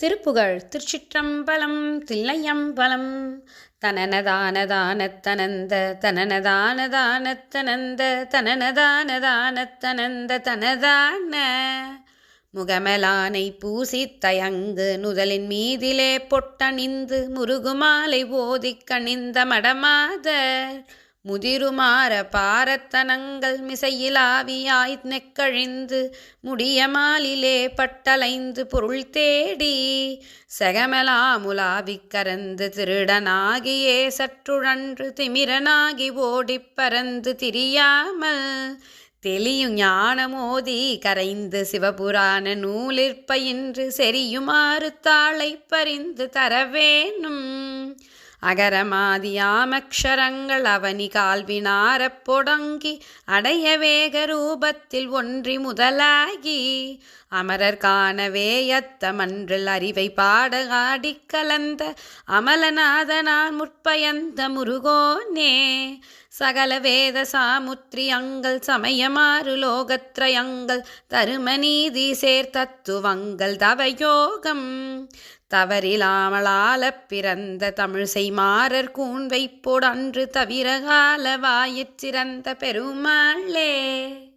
திருப்புகழ் திருச்சிற்றம்பலம் தில்லையம்பலம். தனனதானதானத்தனந்த தனனதானதானத்தனந்த தனனதானதானத்தனந்த தனதான. முகமலானை பூசி தயங்கு நுதலின் மீதிலே பொட்டணிந்து முருகுமாலை ஓதிக் கணிந்த மடமாதர். முதிருமாற பாரத்தனங்கள் மிசையிலாவியாய் நெக்கழிந்து முடியமாலிலே பட்டலைந்து பொருள் தேடி செகமலாமுலாவிக் கரந்து திருடனாகியே சற்றுழன்று திமிரனாகி ஓடிப் பறந்து திரியாமல் தெளியும் ஞானமோதி கரைந்து சிவபுராண நூலிற்பயின்று செரியுமாறு தாளை பறிந்து தரவேணும் அகரமாதியாமக்ஷரங்கள் அவனி கால்வினாரப் பொடங்கி அடைய வேக ரூபத்தில் ஒன்றி முதலாகி. அமரர் காணவே யத்த மன்றில் அறிவை பாட கலந்த அமலநாதனான் முற்பயந்த முருகோனே. சகல வேத சாமுத்ரியங்கள் சமயமாறு லோகத்ரயங்கள் தருமநீதி சேர்த்தத்துவங்கள் தவயோகம். தவறிலாமலாலப் பிறந்த தமிழ்சை மாறர் கூண்வைப்போடு அன்று தவிர கால வாயிற் சிறந்த பெருமாளே.